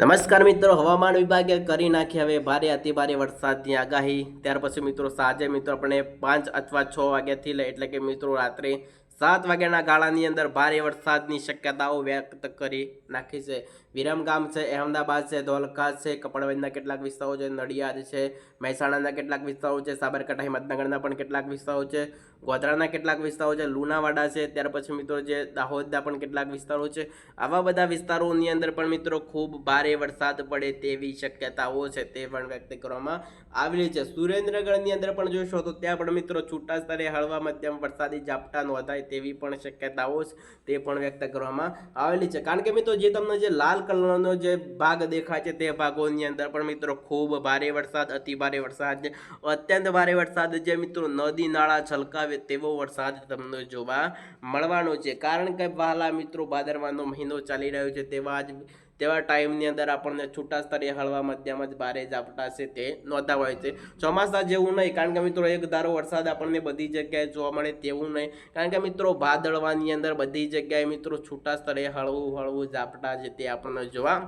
નમસ્કાર મિત્રો, હવામાન વિભાગે કરી નાખી હવે ભારે અતિભારે વરસાદની આગાહી. ત્યાર પછી મિત્રો, સાંજે મિત્રો આપણે પાંચ અથવા છ વાગ્યાથી લઈ એટલે કે મિત્રો રાત્રે સાત વાગ્યાના ગાળાની અંદર ભારે વરસાદની શક્યતાઓ વ્યક્ત કરી નાખી છે. વિરમગામ છે, અહેમદાબાદ છે ધોલકા છે, કપડવંજના કેટલાક વિસ્તારો છે, નડિયાદ છે, મહેસાણાના કેટલાક વિસ્તારો છે, સાબરકાંઠા, હિંમતનગરના પણ કેટલાક વિસ્તારો છે, ગોધરાના કેટલાક વિસ્તારો છે, લુણાવાડા છે, ત્યાર પછી મિત્રો જે દાહોદના પણ કેટલાક વિસ્તારો છે, આવા બધા વિસ્તારોની અંદર પણ મિત્રો ખૂબ ભારે વરસાદ પડે તેવી શક્યતાઓ છે તે પણ વ્યક્ત કરવામાં આવેલી છે. સુરેન્દ્રનગરની અંદર પણ જોશો તો ત્યાં પણ મિત્રો છૂટા સ્તરે હળવા મધ્યમ વરસાદી ઝાપટા નોંધાય તેવી પણ શક્યતાઓ તે પણ વ્યક્ત કરવામાં આવેલી છે. કારણ કે મિત્રો, જે તમને જે લાલ કલરનો જે ભાગ દેખાય છે તે ભાગોની અંદર પણ મિત્રો, ખૂબ ભારે વરસાદ, અતિ ભારે વરસાદ, અત્યંત ભારે વરસાદ જે મિત્રો, નદી નાળા છલકાવે તેવો વરસાદ તમને જોવા મળવાનો છે. કારણ કે વહાલા મિત્રો, ભાદરવાનો મહિનો ચાલી રહ્યો છે, તેવા જ તેવા ટાઈમની અંદર આપણને છૂટા સ્તરે હળવા મધ્યમ જ ભારે ઝાપટા છે તે નોંધાવાય છે. ચોમાસા જેવું નહીં, કારણ કે મિત્રો એક ધારો વરસાદ આપણને બધી જગ્યાએ જોવા મળે તેવું નહીં. કારણ કે મિત્રો ભાદળવાની અંદર બધી જગ્યાએ મિત્રો છૂટા સ્તરે હળવું હળવું ઝાપટા છે તે આપણને જોવા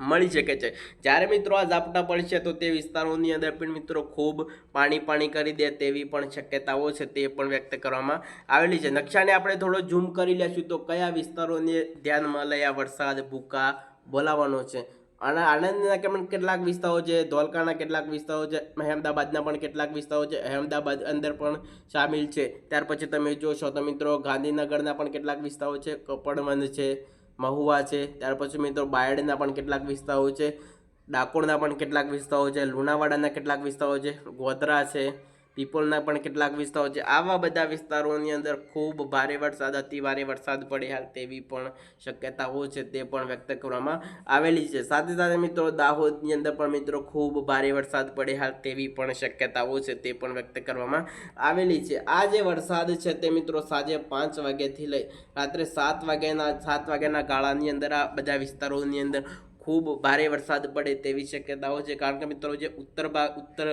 મળી શકે છે. જ્યારે મિત્રો આ ઝાપટા પડશે તો તે વિસ્તારોની અંદર પણ મિત્રો ખૂબ પાણી પાણી કરી દે તેવી પણ શક્યતાઓ છે તે પણ વ્યક્ત કરવામાં આવેલી છે. નકશાને આપણે થોડો ઝૂમ કરી લેશું તો કયા વિસ્તારોને ધ્યાનમાં લઈ આ વરસાદ, ભૂકા બોલાવવાનો છે. અને આણંદના કેટલાક વિસ્તારો છે, ધોલકાના કેટલાક વિસ્તારો છે, અહેમદાબાદના પણ કેટલાક વિસ્તારો છે, અહેમદાબાદ અંદર પણ સામેલ છે. ત્યાર પછી તમે જોશો તો મિત્રો, ગાંધીનગરના પણ કેટલાક વિસ્તારો છે કપડવંદ છે, મહુવા છે, ત્યાર પછી મિત્રો બાયડના પણ કેટલાક વિસ્તારો છે, ડાકોરના પણ કેટલાક વિસ્તારો છે, લુણાવાડાના કેટલાક વિસ્તારો છે, ગોધરા છે પીપળના પણ કેટલાક વિસ્તારો છે. આવા બધા વિસ્તારોની અંદર ખૂબ ભારે વરસાદ અતિ ભારે વરસાદ પડે હાલ તેવી પણ શક્યતાઓ છે તે પણ વ્યક્ત કરવામાં આવેલી છે. સાથે સાથે મિત્રો, દાહોદની અંદર પણ મિત્રો ખૂબ ભારે વરસાદ પડે હાલ તેવી પણ શક્યતાઓ છે તે પણ વ્યક્ત કરવામાં આવેલી છે. આ જે વરસાદ છે તે મિત્રો સાંજે પાંચ વાગ્યાથી લઈ રાત્રે સાત વાગ્યાના સાત વાગ્યાના ગાળાની અંદર આ બધા વિસ્તારોની અંદર ખૂબ ભારે વરસાદ પડે તેવી શક્યતાઓ છે. કારણ કે મિત્રો જે ઉત્તર ભાગ ઉત્તર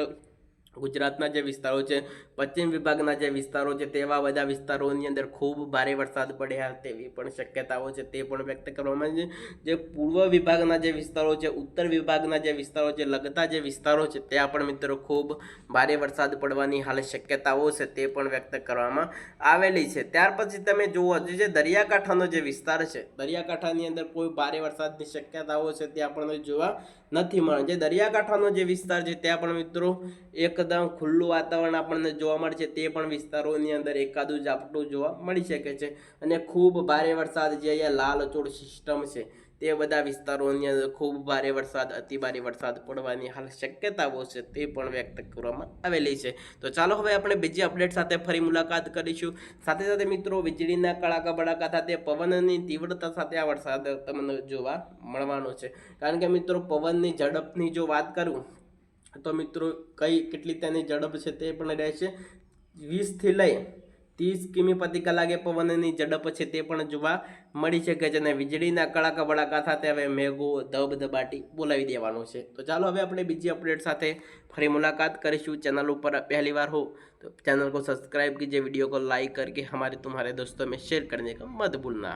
ગુજરાતના જે વિસ્તારો છે, પશ્ચિમ વિભાગના જે વિસ્તારો છે, તેવા બધા વિસ્તારોની અંદર ખૂબ ભારે વરસાદ પડ્યા તેવી પણ શક્યતાઓ છે, તે પણ વ્યક્ત કરવામાં છે. જે પૂર્વ વિભાગના જે વિસ્તારો છે, ઉત્તર વિભાગના જે વિસ્તારો છે, લગતા જે વિસ્તારો છે, ત્યાં પણ મિત્રો ખૂબ ભારે વરસાદ પડવાની હાલ શક્યતાઓ છે, તે પણ વ્યક્ત કરવામાં આવેલી છે. ત્યાર પછી તમે જુઓ જે દરિયાકાંઠાનો જે વિસ્તાર છે, દરિયાકાંઠાની અંદર કોઈ ભારે વરસાદની શક્યતાઓ છે તે આપણને જોવા નથી મળે. જે દરિયાકાંઠાનો જે વિસ્તાર છે ત્યાં પણ મિત્રો એકદમ ખુલ્લું વાતાવરણ આપણને જોવા મળે છે. તે પણ વિસ્તારોની અંદર એકાદું ઝાપટું જોવા મળી શકે છે. અને ખૂબ ભારે વરસાદ જે અહીંયા લાલચોળ સિસ્ટમ છે. તે બધા વિસ્તારોની અંદર ખૂબ ભારે વરસાદ, અતિ ભારે વરસાદ પડવાની હાલ શક્યતાઓ છે તે પણ વ્યક્ત કરવામાં આવેલી છે. તો ચાલો હવે આપણે બીજી અપડેટ સાથે ફરી મુલાકાત કરીશું. સાથે સાથે મિત્રો, વીજળીના કડાકા બડાકા સાથે, પવનની તીવ્રતા સાથે આ વરસાદ તમને જોવા મળવાનો છે. કારણ કે મિત્રો, પવનની ઝડપની જો વાત કરું, તો મિત્રો, કઈ કેટલી તેની ઝડપ છે તે પણ રહેશે. વીસથી લઈ ત્રીસ કિમી પ્રતિ કલાકે પવનની ઝડપ છે તે પણ જોવા મળી શકે છે અને વીજળીના કડાકા બડાકા સાથે હવે મેઘો ધબધબાટી બોલાવી દેવાનું છે તો ચાલો હવે આપણે બીજી અપડેટ સાથે ફરી मुलाकात કરીશું चैनल ऊपर पहली बार हो तो चैनल को सब्सक्राइब कीजिए वीडियो को लाइक करके हमारे तुम्हारे दोस्तों में शेयर करने का मत भूलना